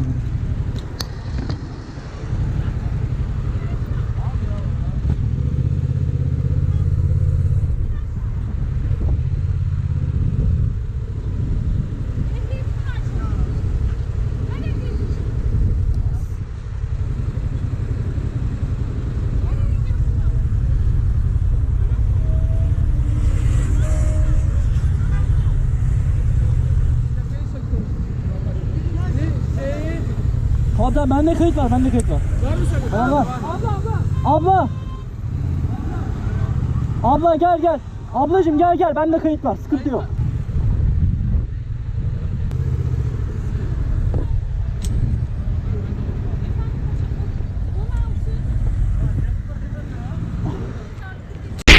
Mm-hmm. Hadi bende kayıt var, bende kayıt var. Var mı senin? Var var. Abla. Abla gel gel. Ablacım gel gel, bende kayıt var. Sıkıntı yok.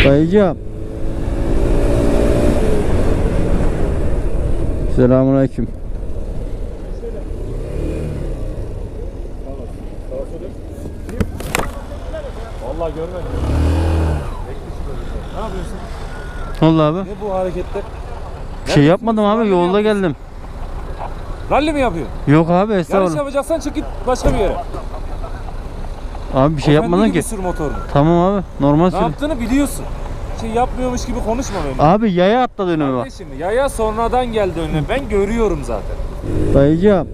Dayıcığım. Selamünaleyküm. Vallahi görmedim. Ne yapıyorsun? Ne oldu abi? Ne bu hareketler? Bir şey yapmadım abi yolda geldim. Rally mi yapıyorsun? Yok abi Yarış estağfurullah. yapacaksan çık git başka bir yere. Abi bir şey Efendi yapmadın gibi ki. sür motorunu. Tamam abi normal Ne sür. yaptığını biliyorsun. Şey yapmıyormuş gibi konuşma benimle. Abi yaya atladı önüme bak. Kardeşim yaya sonradan geldi önüne. Ben görüyorum zaten. Dayıcığım.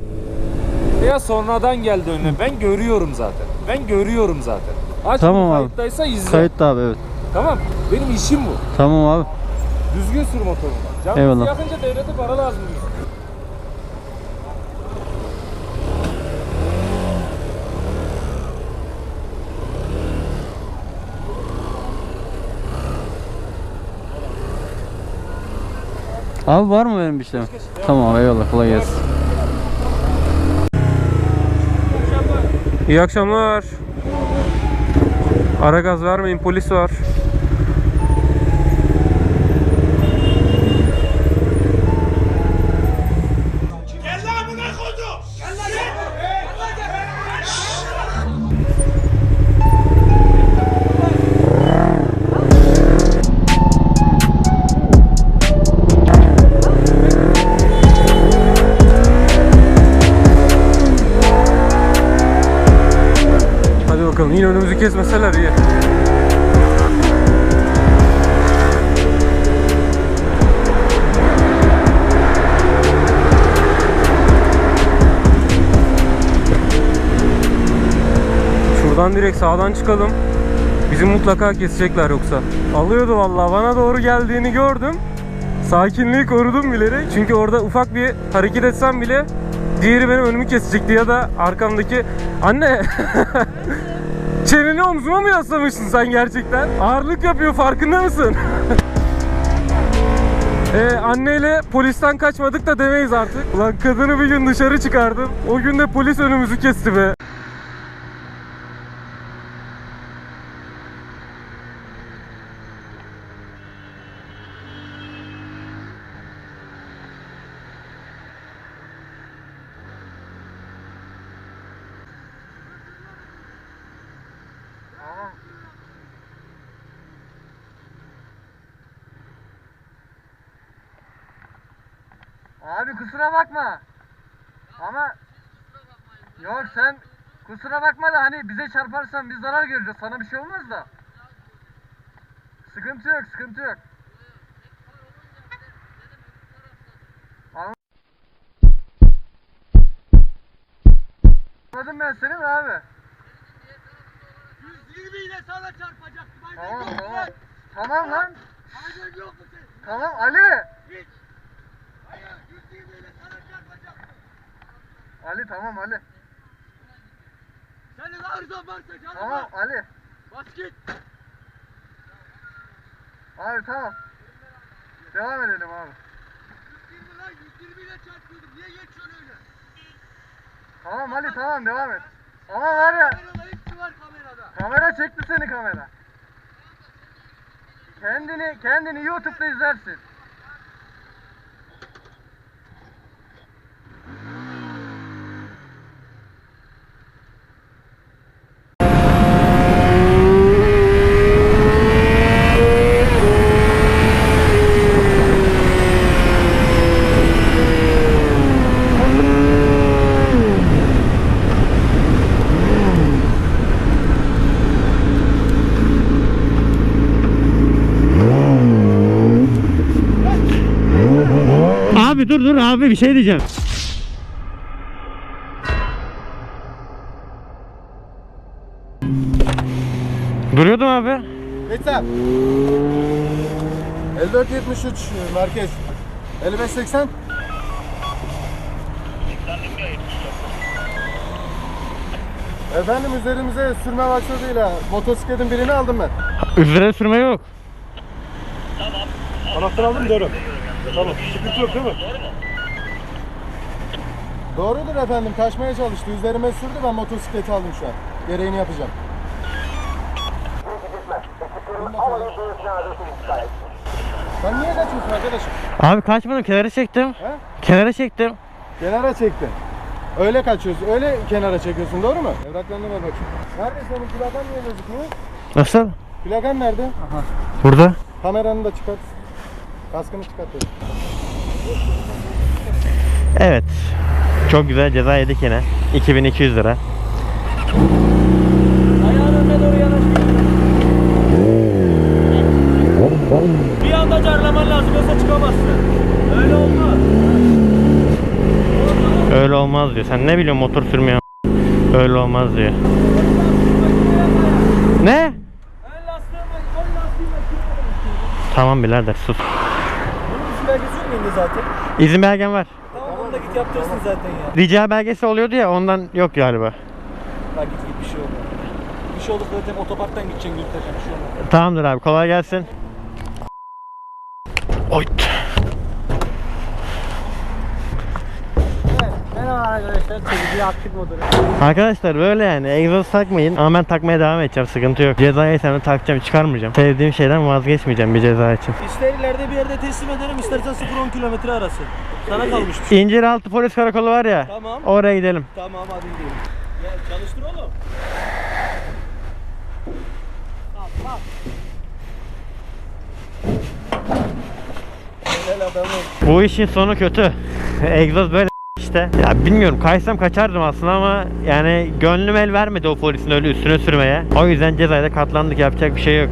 Yaya sonradan geldi önüne. Ben görüyorum zaten. Ben görüyorum zaten. Aç Tamam abi. kayıttaysa izle. Kayıtlı abi evet. Tamam. Benim işim bu. Tamam abi. Düzgün sür motorunu. Canınızı Eyvallah. yakınca devlete para lazım diyorsun. Abi var mı benim bir işlemim? Tamam eyvallah kolay gelsin. İyi akşamlar. Ara gaz vermeyin polis var. Kesmeseler iyi. Şuradan direkt sağdan çıkalım. Bizi mutlaka kesecekler yoksa. Alıyordu vallahi bana doğru geldiğini gördüm. Sakinliği korudum bilerek. Çünkü orada ufak bir hareket etsem bile diğeri benim önümü kesecekti ya da arkamdaki anne Çeneni omzuma mı yaslamışsın sen gerçekten? Ağırlık yapıyor farkında mısın? ee, anneyle polisten kaçmadık da demeyiz artık. Ulan kadını bir gün dışarı çıkardım. O gün de polis önümüzü kesti be. Abi kusura bakma. Ama Yok sen kusura bakma da hani bize çarparsan biz zarar göreceğiz. Sana bir şey olmaz da. Sıkıntı yok, sıkıntı yok. Anladım ben seni de abi. 120 ile sana çarpacaktım. Tamam yok tamam. lan. Tamam lan. Aynen yok mu senin? Tamam Ali. Hiç. Hayır 120 ile sana çarpacaktım. Ali tamam Ali. Senin arızan varsa canım Tamam var. Ali. Bas git. Abi tamam. Devam edelim abi. 120 lan 120 ile çarpıyordum. Niye geçiyorsun öyle? Tamam Ali tamam devam et. Ama var ya Kamerada hepsi var kamerada. kamera çekti seni kamera. Kendini kendini YouTube'da izlersin. Dur dur abi bir şey diyeceğim. Duruyordum abi. Yeter. 5473 merkez. 5580. Efendim üzerimize sürme maksadıyla motosikletin birini aldım ben. Üzerine sürme yok. Anahtar aldım doğru. Tamam. Sıkıntı yok değil mi? Doğrudur efendim. Kaçmaya çalıştı. Üzerime sürdü. Ben motosikleti aldım şu an. Gereğini yapacağım. Sen niye kaçıyorsun arkadaşım? Abi kaçmadım kenara çektim. He? Kenara çektim. Kenara çektin. Öyle kaçıyorsun. Öyle kenara çekiyorsun doğru mu? Evraklarını ver bakayım. Nerede senin plakan niye gözükmüyor? Nasıl? Plakan nerede? Burada. Kameranı da çıkart. Kaskını çıkart. dedim. Evet. Çok güzel ceza yedik yine. 2200 lira. Bir anda carlaman lazım yoksa çıkamazsın. Öyle olmaz. Öyle olmaz diyor. Sen ne biliyorsun motor sürmüyor. Öyle olmaz diyor. Ne? Tamam birader sus. İzin belgesi yok zaten? İzin belgen var. Tamam onu da git yaptırırsın zaten ya. Rica belgesi oluyordu ya ondan yok galiba. Bak git git bir şey olmaz. Bir şey olur zaten otoparktan gideceksin Gültepe'ye bir şey olmaz. Tamamdır abi kolay gelsin. Oyt. Arkadaşlar. Çekici aktif motoru. Arkadaşlar böyle yani egzoz takmayın ama ben takmaya devam edeceğim sıkıntı yok. Ceza yersem de takacağım çıkarmayacağım. Sevdiğim şeyden vazgeçmeyeceğim bir ceza için. İster ileride bir yerde teslim ederim istersen 0-10 kilometre arası. Sana kalmış bir şey. İnciraltı polis karakolu var ya. Tamam. Oraya gidelim. Tamam hadi gidelim. Gel çalıştır oğlum. Helal adamım. Bu işin sonu kötü. Egzoz böyle işte. Ya bilmiyorum kaysam kaçardım aslında ama yani gönlüm el vermedi o polisin öyle üstüne sürmeye. O yüzden cezaya da katlandık yapacak bir şey yok.